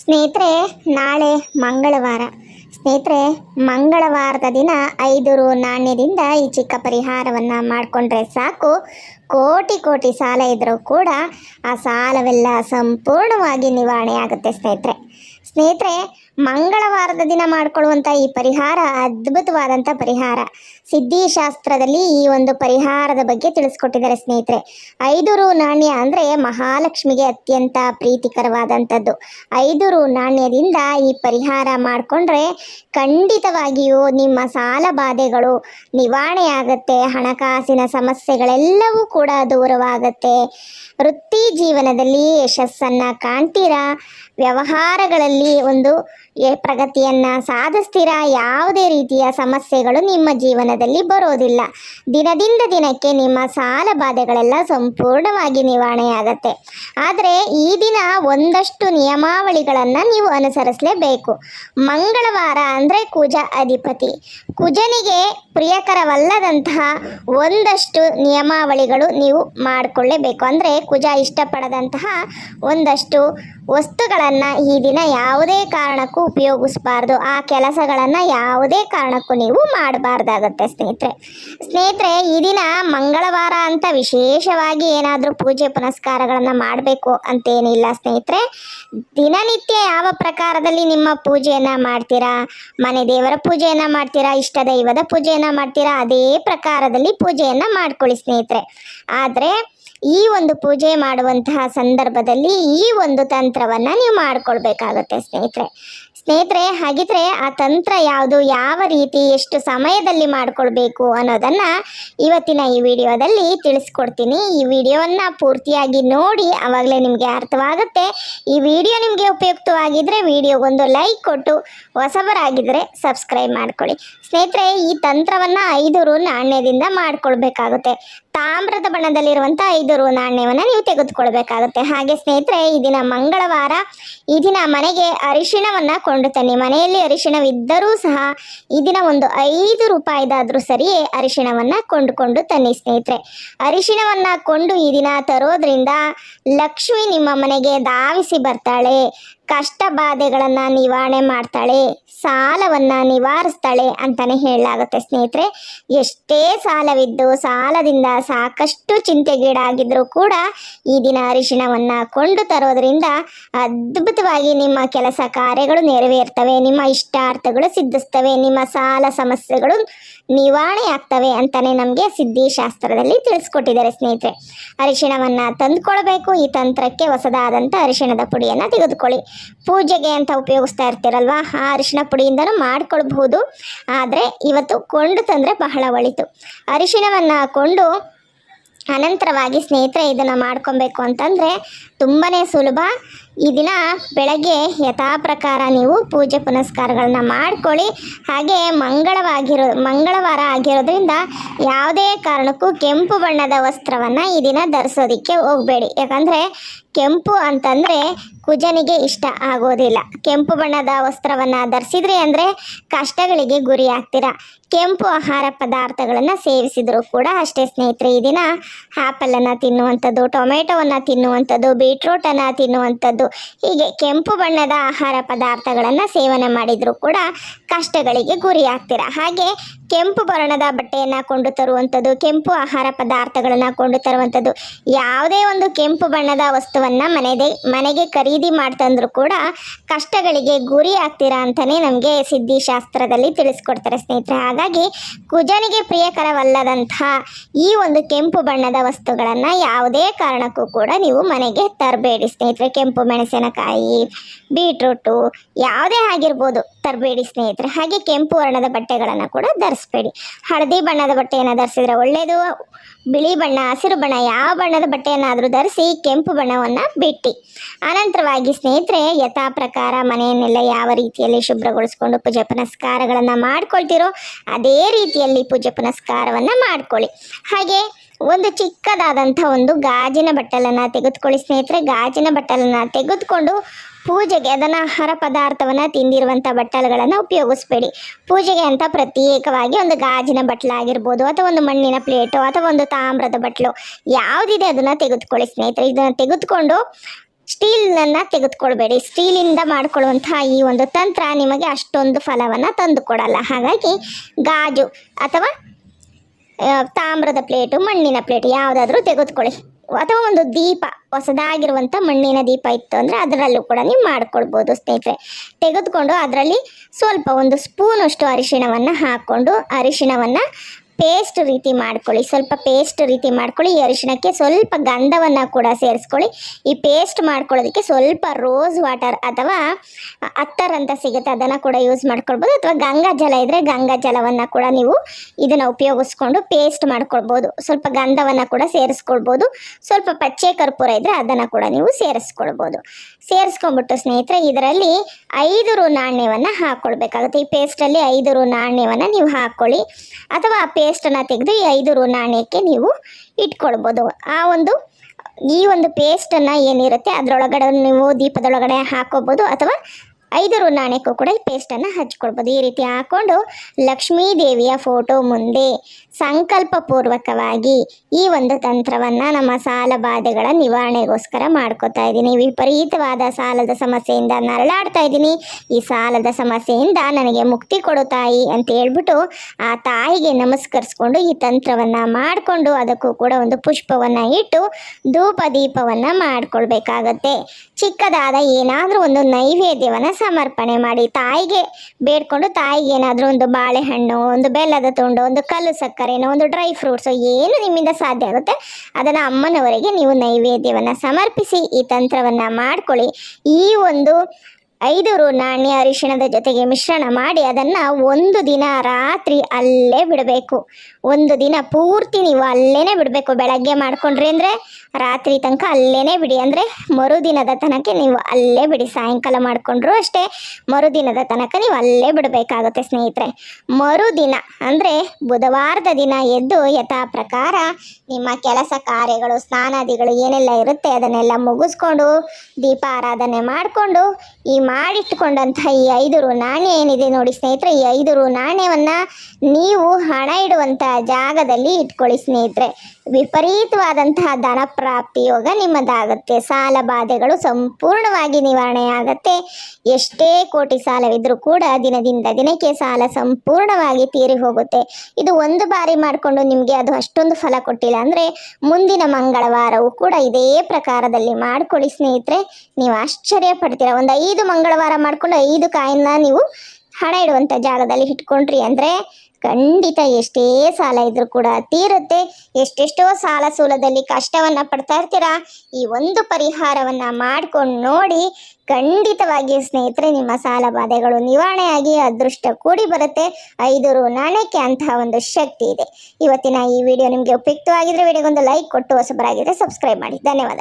ಸ್ನೇಹಿತರೆ, ನಾಳೆ ಮಂಗಳವಾರ. ಸ್ನೇಹಿತರೆ, ಮಂಗಳವಾರದ ದಿನ ಐದು ರು ನಾಣ್ಯದಿಂದ ಈ ಚಿಕ್ಕ ಪರಿಹಾರವನ್ನು ಮಾಡಿಕೊಂಡ್ರೆ ಸಾಕು. ಕೋಟಿ ಕೋಟಿ ಸಾಲ ಇದ್ದರೂ ಕೂಡ ಆ ಸಾಲವೆಲ್ಲ ಸಂಪೂರ್ಣವಾಗಿ ನಿವಾರಣೆ ಆಗುತ್ತೆ ಸ್ನೇಹಿತರೆ. ಸ್ನೇಹಿತರೆ ಮಂಗಳವಾರದ ದಿನ ಮಾಡಿಕೊಳ್ಳುವಂಥ ಈ ಪರಿಹಾರ ಅದ್ಭುತವಾದಂಥ ಪರಿಹಾರ. ಸಿದ್ಧಿಶಾಸ್ತ್ರದಲ್ಲಿ ಈ ಒಂದು ಪರಿಹಾರದ ಬಗ್ಗೆ ತಿಳಿಸ್ಕೊಟ್ಟಿದ್ದಾರೆ ಸ್ನೇಹಿತರೆ. ಐದು ರು ನಾಣ್ಯ ಅಂದರೆ ಮಹಾಲಕ್ಷ್ಮಿಗೆ ಅತ್ಯಂತ ಪ್ರೀತಿಕರವಾದಂಥದ್ದು. ಐದು ರು ನಾಣ್ಯದಿಂದ ಈ ಪರಿಹಾರ ಮಾಡಿಕೊಂಡ್ರೆ ಖಂಡಿತವಾಗಿಯೂ ನಿಮ್ಮ ಸಾಲ ಬಾಧೆಗಳು ನಿವಾರಣೆ ಆಗುತ್ತೆ ಹಣಕಾಸಿನ ಸಮಸ್ಯೆಗಳೆಲ್ಲವೂ ಕೂಡ ದೂರವಾಗುತ್ತೆ. ವೃತ್ತಿ ಜೀವನದಲ್ಲಿ ಯಶಸ್ಸನ್ನು ಕಾಣ್ತೀರಾ? ವ್ಯವಹಾರಗಳಲ್ಲಿ ಒಂದು ಎ- ಪ್ರಗತಿಯನ್ನ ಸಾಧಿಸ್ತೀರಾ? ಯಾವುದೇ ರೀತಿಯ ಸಮಸ್ಯೆಗಳು ನಿಮ್ಮ ಜೀವನದಲ್ಲಿ ಬರೋದಿಲ್ಲ. ದಿನದಿಂದ ದಿನಕ್ಕೆ ನಿಮ್ಮ ಸಾಲ ಬಾಧೆಗಳೆಲ್ಲ ಸಂಪೂರ್ಣವಾಗಿ ನಿವಾರಣೆಯಾಗತ್ತೆ. ಆದರೆ ಈ ದಿನ ಒಂದಷ್ಟು ನಿಯಮಾವಳಿಗಳನ್ನು ನೀವು ಅನುಸರಿಸಲೇಬೇಕು. ಮಂಗಳವಾರ ಅಂದರೆ ಕುಜ ಅಧಿಪತಿ. ಕುಜನಿಗೆ ಪ್ರಿಯಕರವಲ್ಲದಂತಹ ಒಂದಷ್ಟು ನಿಯಮಾವಳಿಗಳು ನೀವು ಮಾಡಿಕೊಳ್ಳೇಬೇಕು. ಅಂದರೆ ಕುಜ ಇಷ್ಟಪಡದಂತಹ ಒಂದಷ್ಟು ವಸ್ತುಗಳನ್ನು ಈ ದಿನ ಯಾವುದೇ ಕಾರಣಕ್ಕೂ ಉಪಯೋಗಿಸ್ಬಾರ್ದು. ಆ ಕೆಲಸಗಳನ್ನು ಯಾವುದೇ ಕಾರಣಕ್ಕೂ ನೀವು ಮಾಡಬಾರ್ದಾಗತ್ತೆ ಸ್ನೇಹಿತರೆ. ಸ್ನೇಹಿತರೆ, ಈ ದಿನ ಮಂಗಳವಾರ ಅಂತ ವಿಶೇಷವಾಗಿ ಏನಾದರೂ ಪೂಜೆ ಪುನಸ್ಕಾರಗಳನ್ನು ಮಾಡಬೇಕು ಅಂತೇನಿಲ್ಲ ಸ್ನೇಹಿತರೆ. ದಿನನಿತ್ಯ ಯಾವ ಪ್ರಕಾರದಲ್ಲಿ ನಿಮ್ಮ ಪೂಜೆಯನ್ನು ಮಾಡ್ತೀರಾ? ಮನೆ ದೇವರ ಪೂಜೆಯನ್ನು ಮಾಡ್ತೀರಾ? ಇಷ್ಟ ದೈವದ ಪೂಜೆಯನ್ನು ಮಾಡ್ತೀರಾ? ಅದೇ ಪ್ರಕಾರದಲ್ಲಿ ಪೂಜೆಯನ್ನು ಮಾಡ್ಕೊಳ್ಳಿ ಸ್ನೇಹಿತರೆ. ಆದರೆ ಈ ಒಂದು ಪೂಜೆ ಮಾಡುವಂತಹ ಸಂದರ್ಭದಲ್ಲಿ ಈ ಒಂದು ತಂತ್ರವನ್ನು ನೀವು ಮಾಡಿಕೊಳ್ಬೇಕಾಗುತ್ತೆ ಸ್ನೇಹಿತರೆ. ಸ್ನೇಹಿತರೆ, ಹಾಗಿದ್ರೆ ಆ ತಂತ್ರ ಯಾವುದು, ಯಾವ ರೀತಿ, ಎಷ್ಟು ಸಮಯದಲ್ಲಿ ಮಾಡ್ಕೊಳ್ಬೇಕು ಅನ್ನೋದನ್ನು ಇವತ್ತಿನ ಈ ವಿಡಿಯೋದಲ್ಲಿ ತಿಳಿಸ್ಕೊಡ್ತೀನಿ. ಈ ವಿಡಿಯೋವನ್ನು ಪೂರ್ತಿಯಾಗಿ ನೋಡಿ ಆವಾಗಲೇ ನಿಮಗೆ ಅರ್ಥವಾಗುತ್ತೆ. ಈ ವಿಡಿಯೋ ನಿಮಗೆ ಉಪಯುಕ್ತವಾಗಿದ್ದರೆ ವಿಡಿಯೋಗೊಂದು ಲೈಕ್ ಕೊಟ್ಟು ಹೊಸಬರಾಗಿದ್ದರೆ ಸಬ್ಸ್ಕ್ರೈಬ್ ಮಾಡ್ಕೊಳ್ಳಿ. ಸ್ನೇಹಿತರೆ, ಈ ತಂತ್ರವನ್ನು ಐದು ರು ನಾಣ್ಯದಿಂದ ಮಾಡ್ಕೊಳ್ಬೇಕಾಗುತ್ತೆ. ತಾಮ್ರದ ಬಣ್ಣದಲ್ಲಿರುವಂತಹ ಐದು ರು ನಾಣ್ಯವನ್ನು ನೀವು ತೆಗೆದುಕೊಳ್ಬೇಕಾಗುತ್ತೆ. ಹಾಗೆ ಸ್ನೇಹಿತರೆ, ಈ ದಿನ ಮಂಗಳವಾರ ಈ ದಿನ ಮನೆಗೆ ಅರಿಶಿಣವನ್ನ ಕೊಂಡು ತನ್ನಿ. ಮನೆಯಲ್ಲಿ ಅರಿಶಿಣವಿದ್ದರೂ ಸಹ ಈ ದಿನ ಒಂದು ಐದು ರೂಪಾಯಿದಾದರೂ ಸರಿಯೇ ಅರಿಶಿಣವನ್ನ ಕೊಂಡುಕೊಂಡು ತನ್ನಿ ಸ್ನೇಹಿತರೆ. ಅರಿಶಿಣವನ್ನ ಕೊಂಡು ಈ ದಿನ ತರೋದ್ರಿಂದ ಲಕ್ಷ್ಮಿ ನಿಮ್ಮ ಮನೆಗೆ ಧಾವಿಸಿ ಬರ್ತಾಳೆ. ಕಷ್ಟ ಬಾಧೆಗಳನ್ನು ನಿವಾರಣೆ ಮಾಡ್ತಾಳೆ, ಸಾಲವನ್ನು ನಿವಾರಿಸ್ತಾಳೆ ಅಂತಲೇ ಹೇಳಲಾಗುತ್ತೆ ಸ್ನೇಹಿತರೆ. ಎಷ್ಟೇ ಸಾಲವಿದ್ದು ಸಾಲದಿಂದ ಸಾಕಷ್ಟು ಚಿಂತೆಗೀಡಾಗಿದ್ದರೂ ಕೂಡ ಈ ದಿನ ಅರಿಶಿಣವನ್ನು ಕೊಂಡು ತರೋದರಿಂದ ಅದ್ಭುತವಾಗಿ ನಿಮ್ಮ ಕೆಲಸ ಕಾರ್ಯಗಳು ನೆರವೇರ್ತವೆ, ನಿಮ್ಮ ಇಷ್ಟಾರ್ಥಗಳು ಸಿದ್ಧಿಸ್ತವೆ, ನಿಮ್ಮ ಸಾಲ ಸಮಸ್ಯೆಗಳು ನಿವಾರಣೆ ಆಗ್ತವೆ ಅಂತಲೇ ನಮಗೆ ಸಿದ್ಧಿಶಾಸ್ತ್ರದಲ್ಲಿ ತಿಳಿಸ್ಕೊಟ್ಟಿದ್ದಾರೆ ಸ್ನೇಹಿತರೆ. ಅರಿಶಿಣವನ್ನು ತಂದುಕೊಳ್ಬೇಕು, ಈ ತಂತ್ರಕ್ಕೆ ಹೊಸದಾದಂಥ ಅರಿಶಿಣದ ಪುಡಿಯನ್ನು ತೆಗೆದುಕೊಳ್ಳಿ. ಪೂಜೆಗೆ ಅಂತ ಉಪಯೋಗಿಸ್ತಾ ಇರ್ತೀರಲ್ವಾ? ಆ ಅರಿಶಿನ ಪುಡಿಯಿಂದನೂ ಮಾಡ್ಕೊಳ್ಬಹುದು. ಆದರೆ ಇವತ್ತು ಕೊಂಡು ತಂದರೆ ಬಹಳ ಒಳಿತು. ಅರಿಶಿಣವನ್ನು ಕೊಂಡು ಅನಂತರವಾಗಿ ಸ್ನೇಹಿತರೆ ಇದನ್ನು ಮಾಡ್ಕೊಬೇಕು ಅಂತಂದರೆ ತುಂಬಾ ಸುಲಭ. ಈ ದಿನ ಬೆಳಗ್ಗೆ ಯಥಾಪ್ರಕಾರ ನೀವು ಪೂಜೆ ಪುನಸ್ಕಾರಗಳನ್ನ ಮಾಡ್ಕೊಳ್ಳಿ. ಹಾಗೆ ಮಂಗಳವಾಗಿರೋ, ಮಂಗಳವಾರ ಆಗಿರೋದ್ರಿಂದ ಯಾವುದೇ ಕಾರಣಕ್ಕೂ ಕೆಂಪು ಬಣ್ಣದ ವಸ್ತ್ರವನ್ನು ಈ ದಿನ ಧರಿಸೋದಕ್ಕೆ ಹೋಗಬೇಡಿ. ಯಾಕಂದರೆ ಕೆಂಪು ಅಂತಂದರೆ ಕುಜನಿಗೆ ಇಷ್ಟ ಆಗೋದಿಲ್ಲ. ಕೆಂಪು ಬಣ್ಣದ ವಸ್ತ್ರವನ್ನು ಧರಿಸಿದ್ರಿ ಅಂದರೆ ಕಷ್ಟಗಳಿಗೆ ಗುರಿ ಆಗ್ತೀರಾ. ಕೆಂಪು ಆಹಾರ ಪದಾರ್ಥಗಳನ್ನು ಸೇವಿಸಿದರೂ ಕೂಡ ಅಷ್ಟೇ ಸ್ನೇಹಿತರೆ, ಈ ದಿನ ಆ್ಯಪಲನ್ನು ತಿನ್ನುವಂಥದ್ದು, ಟೊಮೆಟೊವನ್ನು ತಿನ್ನುವಂಥದ್ದು, ಬೀಟ್ರೂಟನ್ನು ತಿನ್ನುವಂಥದ್ದು ಹೀಗೆ ಕೆಂಪು ಬಣ್ಣದ ಆಹಾರ ಪದಾರ್ಥಗಳನ್ನು ಸೇವನೆ ಮಾಡಿದರೂ ಕೂಡ ಕಷ್ಟಗಳಿಗೆ ಗುರಿ ಆಗ್ತೀರಾ ಹಾಗೆ ಕೆಂಪು ಬಣ್ಣದ ಬಟ್ಟೆಯನ್ನು ಕೊಂಡು ತರುವಂಥದ್ದು, ಕೆಂಪು ಆಹಾರ ಪದಾರ್ಥಗಳನ್ನು ಕೊಂಡು ತರುವಂಥದ್ದು ಯಾವುದೇ ಒಂದು ಕೆಂಪು ಬಣ್ಣದ ವಸ್ತುವನ್ನು ಮನೆದೆ, ಮನೆಗೆ ಖರೀದಿ ಮಾಡ್ತಂದ್ರೂ ಕೂಡ ಕಷ್ಟಗಳಿಗೆ ಗುರಿ ಆಗ್ತೀರಾ ಅಂತಲೇ ನಮಗೆ ಸಿದ್ಧಿಶಾಸ್ತ್ರದಲ್ಲಿ ತಿಳಿಸ್ಕೊಡ್ತಾರೆ ಸ್ನೇಹಿತರೆ. ಹಾಗಾಗಿ ಕುಜನಿಗೆ ಪ್ರಿಯಕರವಲ್ಲದಂತಹ ಈ ಒಂದು ಕೆಂಪು ಬಣ್ಣದ ವಸ್ತುಗಳನ್ನು ಯಾವುದೇ ಕಾರಣಕ್ಕೂ ಕೂಡ ನೀವು ಮನೆಗೆ ತರಬೇಡಿ ಸ್ನೇಹಿತರೆ. ಕೆಂಪು ಮೆಣಸಿನಕಾಯಿ, ಬೀಟ್ರೂಟು, ಯಾವುದೇ ಆಗಿರ್ಬೋದು ತರಬೇಡಿ ಸ್ನೇಹಿತರೆ. ಹಾಗೆ ಕೆಂಪು ವರ್ಣದ ಬಟ್ಟೆಗಳನ್ನು ಕೂಡ ಧರಿಸ್ಬೇಡಿ. ಹಳದಿ ಬಣ್ಣದ ಬಟ್ಟೆಯನ್ನು ಧರಿಸಿದರೆ ಒಳ್ಳೆಯದು ಬಿಳಿ ಬಣ್ಣ, ಹಸಿರು ಬಣ್ಣ, ಯಾವ ಬಣ್ಣದ ಬಟ್ಟೆಯನ್ನಾದರೂ ಧರಿಸಿ ಕೆಂಪು ಬಣ್ಣವನ್ನು ಬಿಟ್ಟು. ಅನಂತರವಾಗಿ ಸ್ನೇಹಿತರೆ, ಯಥಾ ಪ್ರಕಾರ ಮನೆಯನ್ನೆಲ್ಲ ಯಾವ ರೀತಿಯಲ್ಲಿ ಶುಭ್ರಗೊಳಿಸ್ಕೊಂಡು ಪೂಜೆ ಪುನಸ್ಕಾರಗಳನ್ನು ಮಾಡ್ಕೊಳ್ತಿರೋ, ಅದೇ ರೀತಿಯಲ್ಲಿ ಪೂಜೆ ಪುನಸ್ಕಾರವನ್ನು ಮಾಡ್ಕೊಳ್ಳಿ. ಹಾಗೆ ಒಂದು ಚಿಕ್ಕದಾದಂಥ ಒಂದು ಗಾಜಿನ ಬಟ್ಟಲನ್ನು ತೆಗೆದುಕೊಳ್ಳಿ ಸ್ನೇಹಿತರೆ. ಗಾಜಿನ ಬಟ್ಟಲನ್ನು ತೆಗೆದುಕೊಂಡು ಪೂಜೆಗೆ ಅದನ್ನು ಆಹಾರ ಪದಾರ್ಥವನ್ನು ತಿಂದಿರುವಂಥ ಬಟ್ಟಲುಗಳನ್ನು ಉಪಯೋಗಿಸ್ಬೇಡಿ. ಪೂಜೆಗೆ ಅಂತ ಪ್ರತ್ಯೇಕವಾಗಿ ಒಂದು ಗಾಜಿನ ಬಟ್ಲಾಗಿರ್ಬೋದು ಅಥವಾ ಒಂದು ಮಣ್ಣಿನ ಪ್ಲೇಟು ಅಥವಾ ಒಂದು ತಾಮ್ರದ ಬಟ್ಲು ಯಾವುದಿದೆ ಅದನ್ನು ತೆಗೆದುಕೊಳ್ಳಿ ಸ್ನೇಹಿತರೆ. ಇದನ್ನು ತೆಗೆದುಕೊಂಡು ಸ್ಟೀಲನ್ನು ತೆಗೆದುಕೊಳ್ಬೇಡಿ. ಸ್ಟೀಲಿಂದ ಮಾಡಿಕೊಳ್ಳುವಂಥ ಈ ಒಂದು ತಂತ್ರ ನಿಮಗೆ ಅಷ್ಟೊಂದು ಫಲವನ್ನು ತಂದು ಕೊಡಲ್ಲ ಹಾಗಾಗಿ ಗಾಜು ಅಥವಾ ತಾಮ್ರದ ಪ್ಲೇಟು, ಮಣ್ಣಿನ ಪ್ಲೇಟ್ ಯಾವುದಾದ್ರೂ ತೆಗೆದುಕೊಳ್ಳಿ. ಅಥವಾ ಒಂದು ದೀಪ ಹೊಸದಾಗಿರುವಂಥ ಮಣ್ಣಿನ ದೀಪ ಇತ್ತು ಅಂದರೆ ಅದರಲ್ಲೂ ಕೂಡ ನೀವು ಮಾಡ್ಕೊಳ್ಬೋದು ಸ್ನೇಹಿತರೆ. ತೆಗೆದುಕೊಂಡು ಅದರಲ್ಲಿ ಸ್ವಲ್ಪ ಒಂದು ಸ್ಪೂನಷ್ಟು ಅರಿಶಿಣವನ್ನು ಹಾಕ್ಕೊಂಡು ಅರಿಶಿಣವನ್ನು ಪೇಸ್ಟ್ ರೀತಿ ಮಾಡ್ಕೊಳ್ಳಿ. ಸ್ವಲ್ಪ ಪೇಸ್ಟ್ ರೀತಿ ಮಾಡ್ಕೊಳ್ಳಿ. ಈ ಅರಿಶಿಣಕ್ಕೆ ಸ್ವಲ್ಪ ಗಂಧವನ್ನು ಕೂಡ ಸೇರಿಸ್ಕೊಳ್ಳಿ. ಈ ಪೇಸ್ಟ್ ಮಾಡ್ಕೊಳ್ಳೋದಕ್ಕೆ ಸ್ವಲ್ಪ ರೋಸ್ ವಾಟರ್ ಅಥವಾ ಅತ್ತರ್ ಅಂತ ಸಿಗುತ್ತೆ. ಅದನ್ನು ಕೂಡ ಯೂಸ್ ಮಾಡ್ಕೊಳ್ಬೋದು. ಅಥವಾ ಗಂಗಾ ಜಲ ಇದ್ದರೆ ಗಂಗಾ ಜಲವನ್ನು ಕೂಡ ನೀವು ಇದನ್ನು ಉಪಯೋಗಿಸ್ಕೊಂಡು ಪೇಸ್ಟ್ ಮಾಡ್ಕೊಳ್ಬೋದು. ಸ್ವಲ್ಪ ಗಂಧವನ್ನು ಕೂಡ ಸೇರಿಸ್ಕೊಳ್ಬೋದು. ಸ್ವಲ್ಪ ಪಚ್ಚೆ ಕರ್ಪೂರ ಇದ್ದರೆ ಅದನ್ನು ಕೂಡ ನೀವು ಸೇರಿಸ್ಕೊಳ್ಬೋದು. ಸೇರಿಸ್ಕೊಂಡ್ಬಿಟ್ಟು ಸ್ನೇಹಿತರೆ, ಇದರಲ್ಲಿ ಐದು ರು ನಾಣ್ಯವನ್ನು ಹಾಕ್ಕೊಳ್ಬೇಕಾಗುತ್ತೆ ಈ ಪೇಸ್ಟಲ್ಲಿ ಐದು ರು ನಾಣ್ಯವನ್ನು ನೀವು ಹಾಕ್ಕೊಳ್ಳಿ. ಅಥವಾ ಆ ಪೇಸ್ಟನ್ನು ತೆಗೆದು ಈ ಐದು ರು ನಾಣ್ಯಕ್ಕೆ ನೀವು ಇಟ್ಕೊಳ್ಬೋದು. ಆ ಒಂದು, ಈ ಒಂದು ಪೇಸ್ಟನ್ನು ಏನಿರುತ್ತೆ, ಅದರೊಳಗಡೆ ನೀವು ದೀಪದೊಳಗಡೆ ಹಾಕೋಬೋದು ಅಥವಾ ಐದು ರು ನಾಣ್ಯಕ್ಕೂ ಕೂಡ ಈ ಪೇಸ್ಟನ್ನು ಹಚ್ಕೊಳ್ಬೋದು. ಈ ರೀತಿ ಹಾಕ್ಕೊಂಡು ಲಕ್ಷ್ಮೀ ದೇವಿಯ ಫೋಟೋ ಮುಂದೆ ಸಂಕಲ್ಪಪೂರ್ವಕವಾಗಿ ಈ ಒಂದು ತಂತ್ರವನ್ನು ನಮ್ಮ ಸಾಲ ಬಾಧೆಗಳ ನಿವಾರಣೆಗೋಸ್ಕರ ಮಾಡ್ಕೋತಾ ಇದ್ದೀನಿ. ವಿಪರೀತವಾದ ಸಾಲದ ಸಮಸ್ಯೆಯಿಂದ ನರಳಾಡ್ತಾ ಇದ್ದೀನಿ. ಈ ಸಾಲದ ಸಮಸ್ಯೆಯಿಂದ ನನಗೆ ಮುಕ್ತಿ ಕೊಡು ತಾಯಿ ಅಂತ ಹೇಳ್ಬಿಟ್ಟು ಆ ತಾಯಿಗೆ ನಮಸ್ಕರಿಸ್ಕೊಂಡು ಈ ತಂತ್ರವನ್ನು ಮಾಡಿಕೊಂಡು ಅದಕ್ಕೂ ಕೂಡ ಒಂದು ಪುಷ್ಪವನ್ನು ಇಟ್ಟು ಧೂಪ ದೀಪವನ್ನು ಮಾಡಿಕೊಳ್ಬೇಕಾಗತ್ತೆ. ಚಿಕ್ಕದಾದ ಏನಾದರೂ ಒಂದು ನೈವೇದ್ಯವನ್ನು ಸಮರ್ಪಣೆ ಮಾಡಿ ತಾಯಿಗೆ ಬೇಡ್ಕೊಂಡು ತಾಯಿಗೆ ಏನಾದರೂ ಒಂದು ಬಾಳೆಹಣ್ಣು, ಒಂದು ಬೆಲ್ಲದ ತುಂಡು, ಒಂದು ಕಲ್ಲು ಸಕ್ಕರೆನೋ, ಒಂದು ಡ್ರೈ ಫ್ರೂಟ್ಸು ಏನು ನಿಮ್ಮಿಂದ ಸಾಧ್ಯ ಆಗುತ್ತೆ, ಅದನ್ನು ಅಮ್ಮನವರಿಗೆ ನೀವು ನೈವೇದ್ಯವನ್ನು ಸಮರ್ಪಿಸಿ ಈ ತಂತ್ರವನ್ನು ಮಾಡ್ಕೊಳ್ಳಿ. ಈ ಒಂದು ಐದು ರು ನಾಣ್ಯ ಅರಿಶಿಣದ ಜೊತೆಗೆ ಮಿಶ್ರಣ ಮಾಡಿ ಅದನ್ನು ಒಂದು ದಿನ ರಾತ್ರಿ ಅಲ್ಲೇ ಬಿಡಬೇಕು. ಒಂದು ದಿನ ಪೂರ್ತಿ ನೀವು ಅಲ್ಲೇ ಬಿಡಬೇಕು ಬೆಳಗ್ಗೆ ಮಾಡ್ಕೊಂಡ್ರಿ ಅಂದರೆ, ರಾತ್ರಿ ತನಕ ಅಲ್ಲೇ ಬಿಡಿ ಅಂದರೆ ಮರುದಿನದ ತನಕ ನೀವು ಅಲ್ಲೇ ಬಿಡಿ. ಸಾಯಂಕಾಲ ಮಾಡಿಕೊಂಡ್ರು ಅಷ್ಟೇ ಮರುದಿನದ ತನಕ ನೀವು ಅಲ್ಲೇ ಬಿಡಬೇಕಾಗುತ್ತೆ ಸ್ನೇಹಿತರೆ. ಮರುದಿನ ಅಂದರೆ ಬುಧವಾರದ ದಿನ ಎದ್ದು ಯಥಾ ಪ್ರಕಾರ ನಿಮ್ಮ ಕೆಲಸ ಕಾರ್ಯಗಳು, ಸ್ನಾನಾದಿಗಳು ಏನೆಲ್ಲ ಇರುತ್ತೆ ಅದನ್ನೆಲ್ಲ ಮುಗಿಸ್ಕೊಂಡು ದೀಪಾರಾಧನೆ ಮಾಡಿಕೊಂಡು ಈ ಮಾಡಿಟ್ಟುಕೊಂಡಂತಹ ಈ ಐದು ರು ನಾಣ್ಯ ಏನಿದೆ ನೋಡಿ ಸ್ನೇಹಿತರೆ, ಈ ಐದು ರು ನಾಣ್ಯವನ್ನು ನೀವು ಹಣ ಇಡುವಂತಹ ಜಾಗದಲ್ಲಿ ಇಟ್ಕೊಳ್ಳಿ ಸ್ನೇಹಿತರೆ. ವಿಪರೀತವಾದಂತಹ ಧನ ಪ್ರಾಪ್ತಿ ಯೋಗ ನಿಮ್ಮದಾಗುತ್ತೆ. ಸಾಲ ಬಾಧೆಗಳು ಸಂಪೂರ್ಣವಾಗಿ ನಿವಾರಣೆ ಆಗುತ್ತೆ ಎಷ್ಟೇ ಕೋಟಿ ಸಾಲವಿದ್ರೂ ಕೂಡ ದಿನದಿಂದ ದಿನಕ್ಕೆ ಸಾಲ ಸಂಪೂರ್ಣವಾಗಿ ತೀರಿ ಹೋಗುತ್ತೆ. ಇದು ಒಂದು ಬಾರಿ ಮಾಡಿಕೊಂಡು ನಿಮಗೆ ಅದು ಅಷ್ಟೊಂದು ಫಲ ಕೊಟ್ಟಿಲ್ಲ ಅಂದರೆ ಮುಂದಿನ ಮಂಗಳವಾರವೂ ಕೂಡ ಇದೇ ಪ್ರಕಾರದಲ್ಲಿ ಮಾಡಿಕೊಳ್ಳಿ ಸ್ನೇಹಿತರೆ. ನೀವು ಆಶ್ಚರ್ಯ ಪಡ್ತೀರ? ಒಂದು ಐದು ಮಂಗಳವಾರ ಮಾಡಿಕೊಂಡು ಐದು ಕಾಯಿನ ನೀವು ಹಣ ಇಡುವಂಥ ಜಾಗದಲ್ಲಿ ಇಟ್ಕೊಂಡ್ರಿ ಅಂದರೆ ಖಂಡಿತ ಎಷ್ಟೇ ಸಾಲ ಇದ್ರು ಕೂಡ ತೀರುತ್ತೆ. ಎಷ್ಟೆಷ್ಟೋ ಸಾಲ ಸೂಲದಲ್ಲಿ ಕಷ್ಟವನ್ನು ಪಡ್ತಾ ಇರ್ತೀರಾ? ಈ ಒಂದು ಪರಿಹಾರವನ್ನು ಮಾಡ್ಕೊಂಡು ನೋಡಿ ಖಂಡಿತವಾಗಿ ಸ್ನೇಹಿತರೆ ನಿಮ್ಮ ಸಾಲ ಬಾಧೆಗಳು ನಿವಾರಣೆಯಾಗಿ ಅದೃಷ್ಟ ಕೂಡಿ ಬರುತ್ತೆ. ಐದು ರು ನಾಣ್ಯಕ್ಕೆ ಅಂತಹ ಒಂದು ಶಕ್ತಿ ಇದೆ. ಇವತ್ತಿನ ಈ ವಿಡಿಯೋ ನಿಮಗೆ ಉಪಯುಕ್ತವಾಗಿದ್ದರೆ ವಿಡಿಯೋಗೊಂದು ಲೈಕ್ ಕೊಟ್ಟು ಹೊಸಬರಾಗಿದ್ದರೆ ಸಬ್ಸ್ಕ್ರೈಬ್ ಮಾಡಿ. ಧನ್ಯವಾದ.